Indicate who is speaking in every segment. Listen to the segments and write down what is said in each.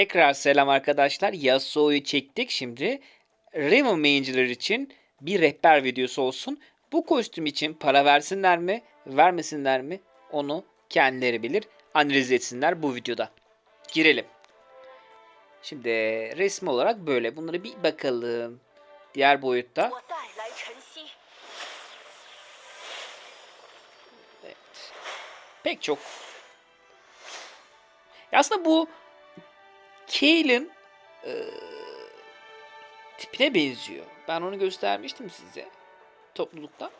Speaker 1: Tekrar selam arkadaşlar. Yasuo'yu çektik şimdi. Raven Mage'ler için bir rehber videosu olsun. Bu kostüm için para versinler mi, vermesinler mi onu kendileri bilir. Analiz etsinler bu videoda. Girelim. Şimdi resmi olarak böyle. Bunları bir bakalım. Diğer boyutta. Evet. Pek çok. Ya aslında bu Kael'in e, tipine benziyor. Ben onu göstermiştim size toplulukta.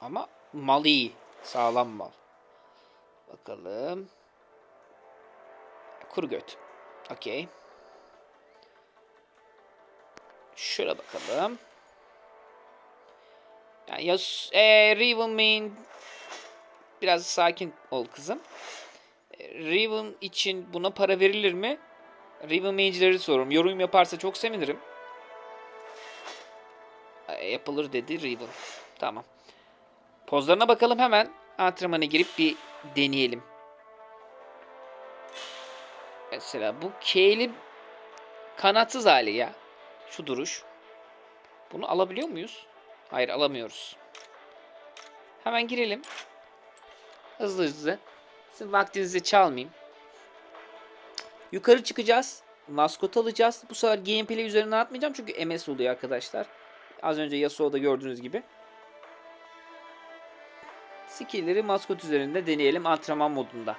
Speaker 1: Ama mal iyi. Sağlam mal. Bakalım. Kuru göt. Okey. Şöyle bakalım. Yani Yas e, Riven Main biraz sakin ol kızım. E, Riven için buna para verilir mi? Riven Mage'leri soruyorum. Yorum yaparsa çok sevinirim. E, yapılır dedi Riven. Tamam. Pozlarına bakalım hemen. Antrenmana girip bir deneyelim. Mesela bu Kael'in kanatsız hali ya. Şu duruş. Bunu alabiliyor muyuz? Hayır alamıyoruz. Hemen girelim. Hızlı hızlı. Sizin vaktinizi çalmayayım. Yukarı çıkacağız. Maskot alacağız. Bu sefer gameplay üzerine atmayacağım çünkü MS oluyor arkadaşlar. Az önce Yasuo'da gördüğünüz gibi. Skill'leri maskot üzerinde deneyelim antrenman modunda.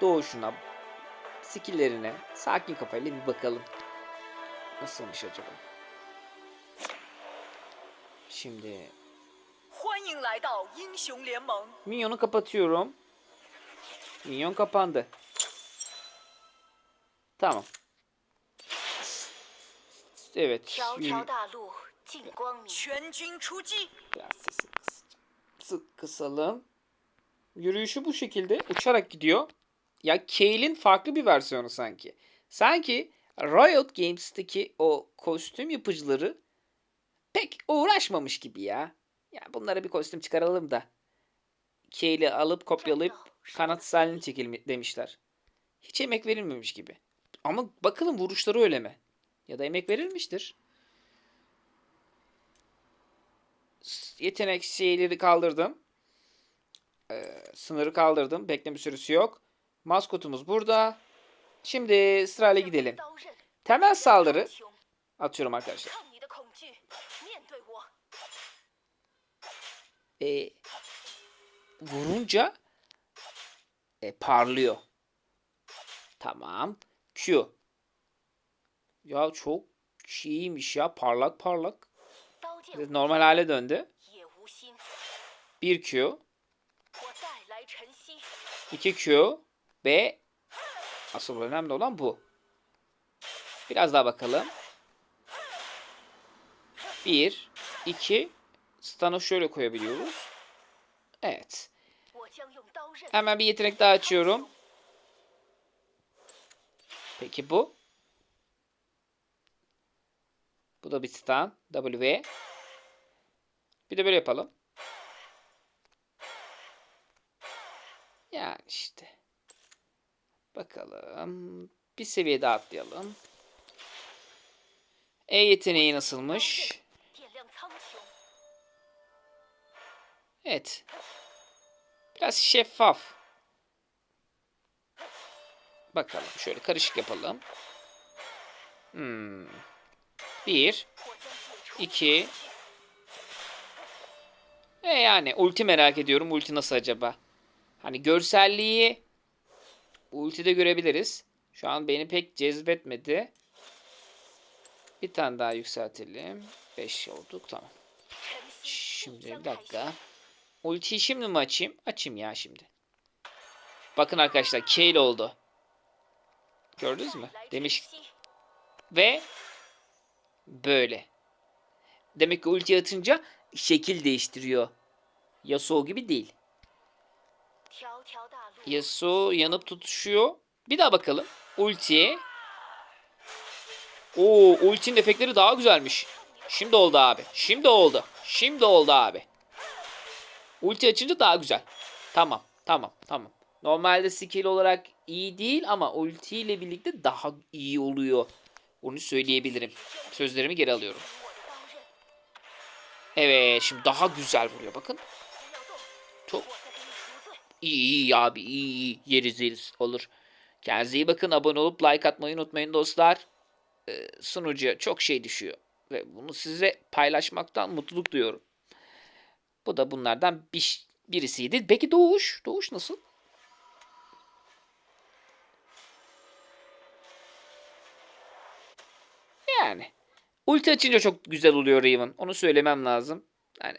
Speaker 1: Doğuşuna, skill'lerine sakin kafayla bir bakalım. Nasılmış acaba? Şimdi Minyonu kapatıyorum. Minyon kapandı sesi kısacağım. Sık kısalım. Yürüyüşü bu şekilde uçarak gidiyor. Ya Kael'in farklı bir versiyonu sanki. Sanki Riot Games'teki o kostüm yapıcıları pek uğraşmamış gibi ya. Ya bunlara bir kostüm çıkaralım da. Kael'i alıp kopyalayıp kanatsız halini çekelim demişler. Hiç emek verilmemiş gibi. Ama bakalım vuruşları öyle mi? Ya da emek verilmiştir. Yetenek şeyleri kaldırdım. Ee, sınırı kaldırdım. Bekleme süresi yok. Maskotumuz burada. Şimdi sırayla gidelim. Temel saldırı atıyorum arkadaşlar. Ee, vurunca e, parlıyor. Tamam. Q. Ya çok iyiymiş ya. Parlak parlak. Normal hale döndü. 1Q. 2Q. B. Asıl önemli olan bu. Biraz daha bakalım. 1, 2. Stan'ı şöyle koyabiliyoruz. Evet. Hemen bir yetenek daha açıyorum. Peki bu? Bu da bir stan. W. Bir de böyle yapalım. Yani işte. Bakalım. Bir seviye daha atlayalım. E yeteneği nasılmış? Evet. Biraz şeffaf. Bakalım şöyle karışık yapalım. Hmm. Bir. iki. E yani ulti merak ediyorum. Ulti nasıl acaba? Hani görselliği ultide görebiliriz. Şu an beni pek cezbetmedi. Bir tane daha yükseltelim. 5 olduk tamam. Şimdi bir dakika. Ultiyi şimdi mi açayım? Açayım ya şimdi. Bakın arkadaşlar Kale oldu. Gördünüz mü? Demiş. Ve böyle. Demek ki ulti atınca şekil değiştiriyor. Yasuo gibi değil. Yasuo yanıp tutuşuyor. Bir daha bakalım. Ultiye. Oo ultinin efektleri daha güzelmiş. Şimdi oldu abi. Şimdi oldu. Şimdi oldu abi. Ulti açınca daha güzel. Tamam. Tamam. Tamam. Normalde skill olarak iyi değil ama ultiyle birlikte daha iyi oluyor. Onu söyleyebilirim. Sözlerimi geri alıyorum. Evet şimdi daha güzel vuruyor bakın. Çok iyi iyi abi iyi iyi yeriz yeriz olur. Kendinize iyi bakın abone olup like atmayı unutmayın dostlar. Ee, sunucuya çok şey düşüyor. Ve bunu size paylaşmaktan mutluluk duyuyorum. Bu da bunlardan bir, birisiydi. Peki Doğuş? Doğuş nasıl? Yani. Ulti açınca çok güzel oluyor Riven. Onu söylemem lazım. Yani